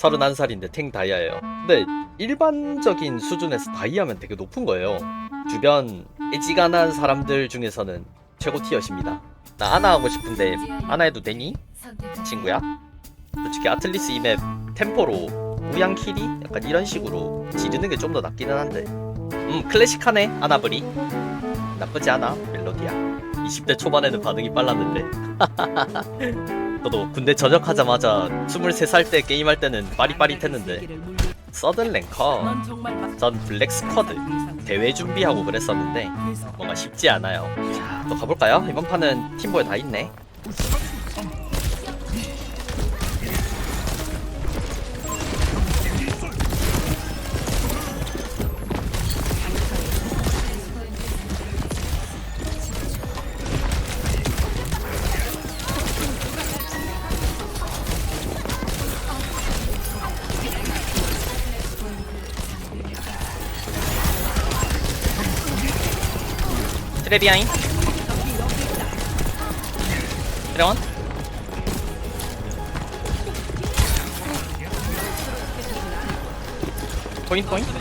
31살인데 탱 다이아예요. 근데 일반적인 수준에서 다이아면 되게 높은 거예요. 주변 애지간한 사람들 중에서는 최고 티어십니다. 나 아나 하고 싶은데 아나 해도 되니? 친구야? 솔직히 아틀리스 이맵 템포로 우양키리? 약간 이런 식으로 지르는 게 좀 더 낫기는 한데 음 클래식하네 아나브리 나쁘지 않아 멜로디야 20대 초반에는 반응이 빨랐는데 저도 군대 전역하자마자 23살 때 게임할 때는 빠릿빠릿했는데 서든 랭커 전 블랙 스쿼드 대회 준비하고 그랬었는데 뭔가 쉽지 않아요 자 또 가볼까요? 이번 판은 팀보에 다 있네 트레비아인 트레원 포인트 포인트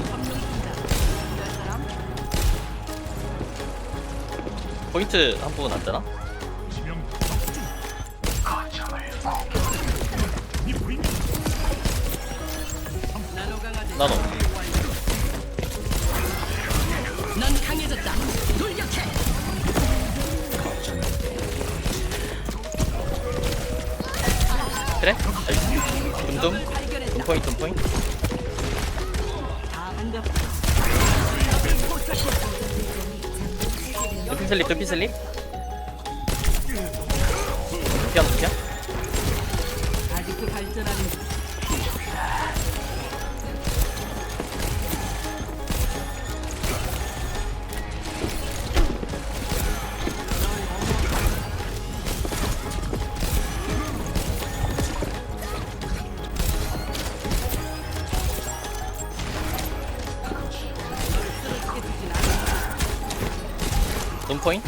포인트 한 부분 안 되나? 나노 넌 강해졌다. 그래? 둠둠? 둠포인트 둠포인트? 둠피 슬립 둠피 슬립 둠피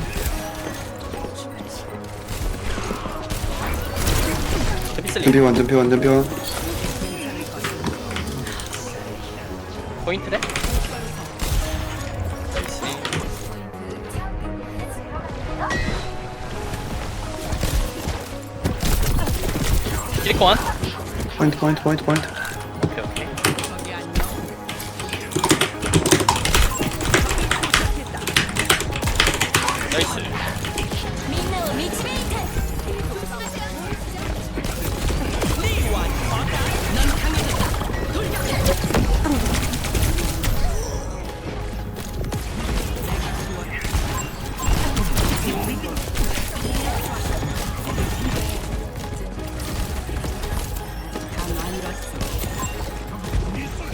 슬립 덤피원 덤피원 덤피원 포인트래? 나이스 키리코한 포인트 포인트 포인트 포인트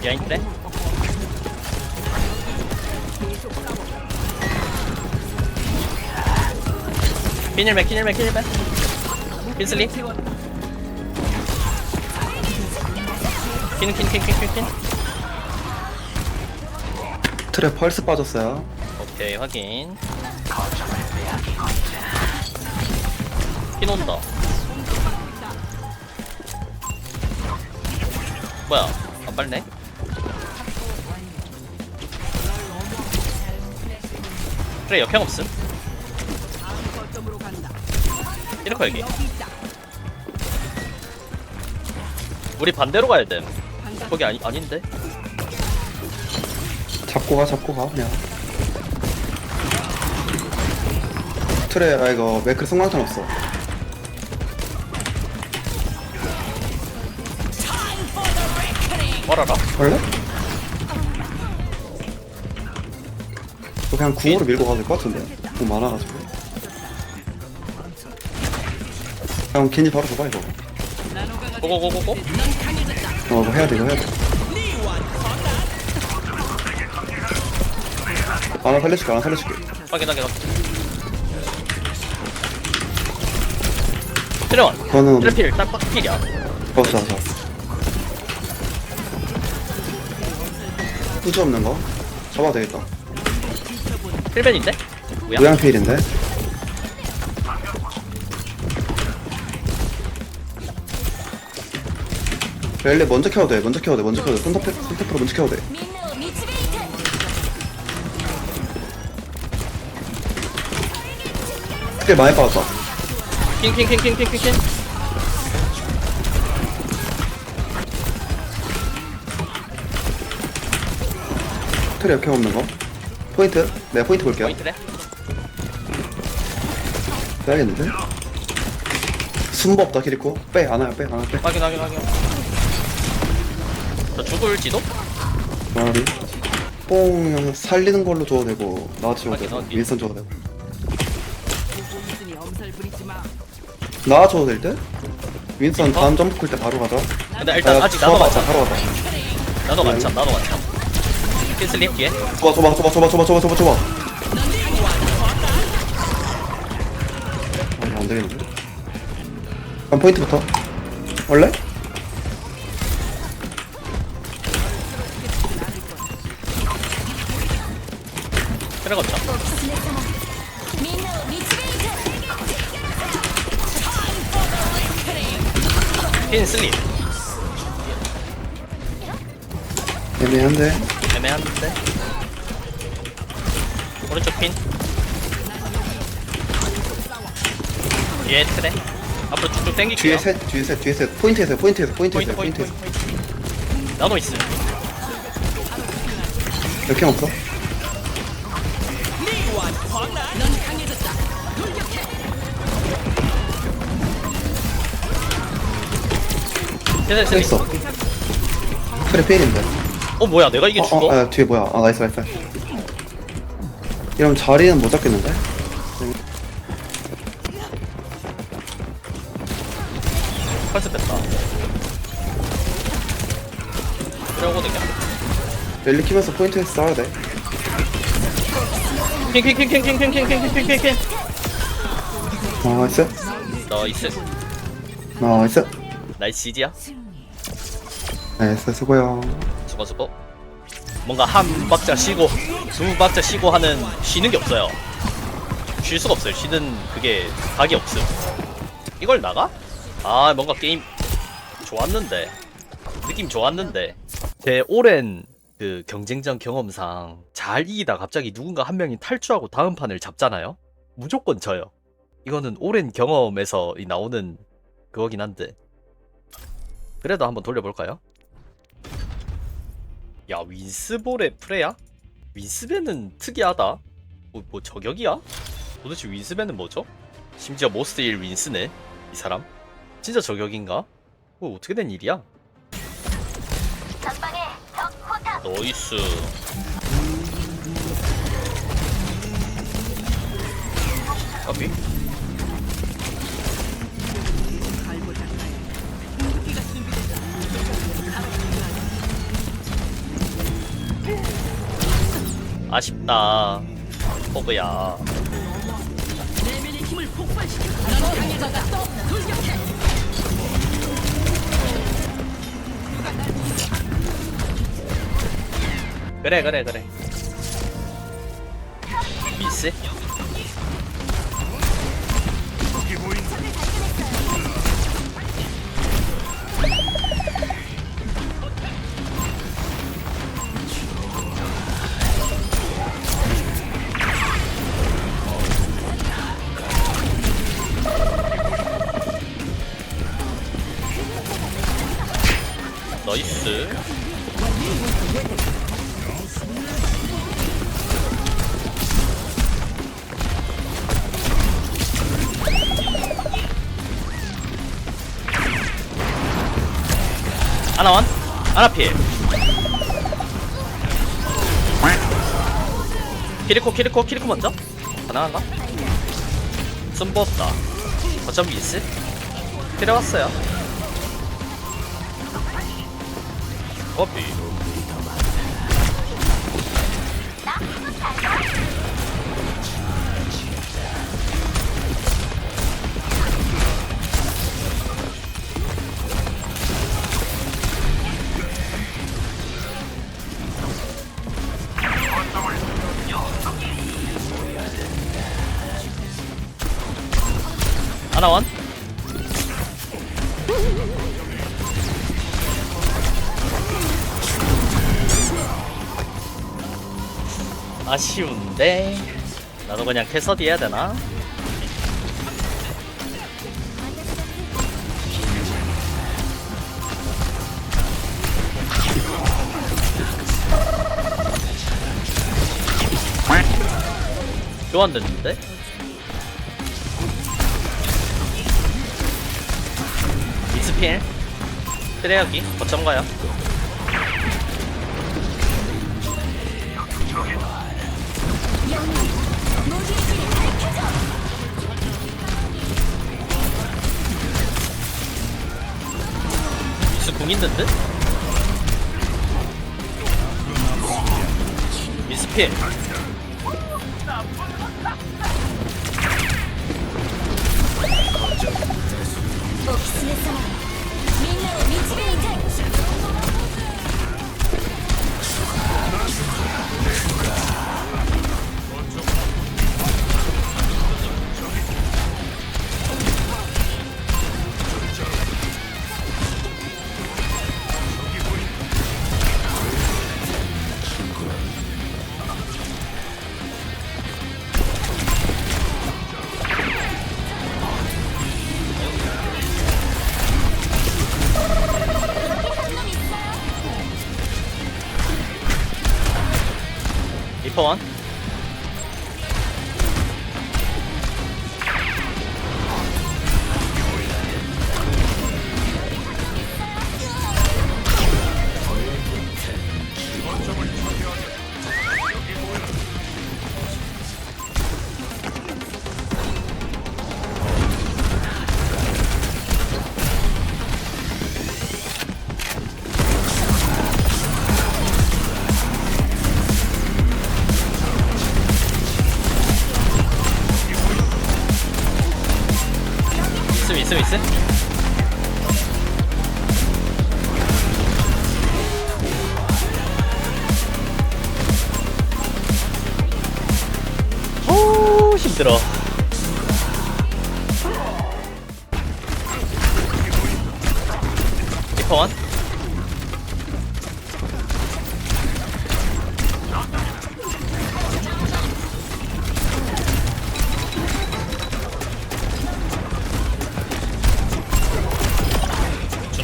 비하인 트래? 핀일맨 핀일맨 핀일맨 핀슬립. 핀핀핀핀핀핀 트랩 펄스 빠졌어요. 오케이 확인. 핀 온다. 뭐야? 안 빨네 그래 역행 없음. 이렇게 여기. 우리 반대로 가야 됨 반갑. 거기 아니, 아닌데 잡고 가 잡고 가 그냥 트랩 아 이거 매크로 성광탄 없어 뭐라라 원래? 그냥 궁으로 밀고 가도 될 것 같은데. 궁 많아가지고. 형 겐지 바로 줘봐 이거. 고고고고고. 어 이거 해야 돼 이거 해야 돼. 하나 살려줄게 하나 살려줄게. 확인 확인 확인. 트레원. 그거는 트레필 딱 필이야. 어 좋아 좋아 후지 없는 거? 잡아도 되겠다 필벤인데? 뭐야? 우양필인데 렐레 먼저 켜도 돼 먼저 켜도 돼 먼저 켜도 돼 선택 선택으로 먼저 켜도 돼 みんなを導いて 꽤 많이 빠졌다 킹킹킹킹킹킹 틀에 이렇게 없는 거 포인트? 내가 포인트 볼게요. 포인트래? 빼야겠는데? 순보 없다 키리코 빼 안와요 빼 안와요 빼. 확인 확인 확인. 저 죽을지도? 마리. 뽕 살리는 걸로 줘도 되고 나한테 줘도 확인, 되고. 윌슨 줘도 되고. 보고 있으니 엄살 부리지 마. 나 줘도 될 듯? 윈선 다음 점프 클 때 바로 가자. 근데 일단 아, 아직 나눠 맞자 바로 가자. 나눠 맞자 나눠 맞자 퀸슬리 뒤에. 초바 초바 초바 초바 초바 초바 초바 초바 아, 이거 안 되겠는데? 한 포인트부터. 원래? 트랙 없죠 퀸슬리 애매한데. 애매한데. 오른쪽 핀. 뒤에 트레 앞으로 쭉쭉 뒤에 당길게요. 셋 뒤에 셋 뒤에 셋. 포인트에서 포인트에서 포인트 포인트에서 포인트 포인트에서. 포인트. 나눠 있음 이렇게. 됐어 됐어 됐어. 그래 페인인데 어 뭐야 내가 이게 어, 죽어? 어, 아, 뒤에 뭐야? 아 나이스 나이스. 이러면 자리는 못 잡겠는데? 펄스 뺐다. 그래 오거든요 랠리 키면서 포인트에서 싸워야 돼. 킹킹킹킹킹킹킹킹킹킹킹 나이스. 나이스. 나이스. 나이스 지지야? 나이스 수고요 수고 수고 뭔가 한 박자 쉬고 두 박자 쉬고 하는 쉬는 게 없어요. 쉴 수가 없어요. 쉬는 그게 각이 없음. 이걸 나가? 아 뭔가 게임 좋았는데. 느낌 좋았는데. 제 오랜 그 경쟁전 경험상 잘 이기다 갑자기 누군가 한 명이 탈주하고 다음 판을 잡잖아요? 무조건 져요. 이거는 오랜 경험에서 이 나오는 그거긴 한데. 그래도 한번 돌려볼까요? 야 윈스볼의 프레야? 윈스벤은 특이하다 뭐, 뭐 저격이야? 도대체 윈스벤은 뭐죠? 심지어 모스트 1 윈스네 이 사람 진짜 저격인가? 뭐 어떻게 된 일이야? 너이스 커피? 아쉽다. 포그야. 그래 그래 그래. 미스? 나이스. 하나원 하나 필. 키리코 키리코 키리코 먼저? 가능한가? 숨보 없다. 거점 미스 필요왔어요 커피 하나원 아쉬운데 나도 그냥 캐서디 해야 되나? 교환됐는데? 익스필 트레어기 거점 가요 궁 있는 듯? 미스 필 있음 있음? 오 힘들어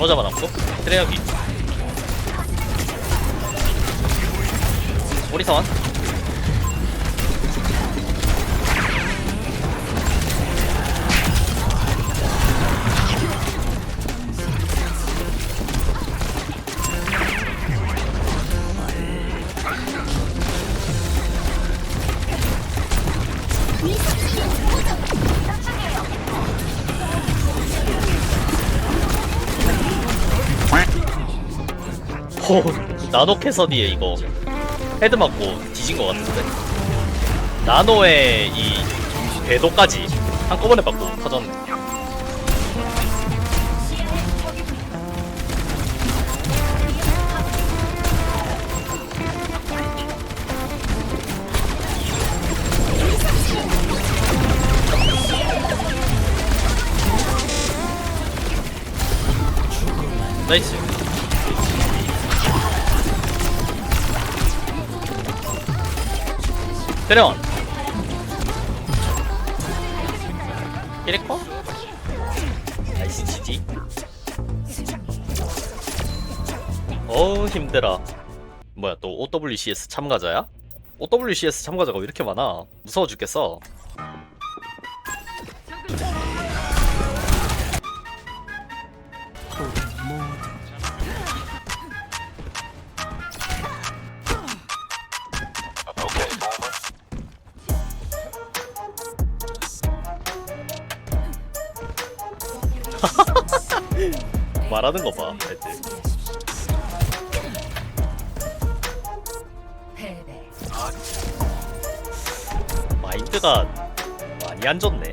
준호 잡아놨고? 트레어기. 오리선 호 나노 캐서디에 이거 헤드 맞고 뒤진 것 같은데. 나노의 이 궤도까지 한꺼번에 맞고 터졌네. 나 드래원 캐릭터? 나이스 지지. 어우 힘들어. 뭐야 또 OWCS 참가자야? OWCS 참가자가 왜 이렇게 많아? 무서워 죽겠어 말하는 거봐 애들 마인드가 많이 안 좋네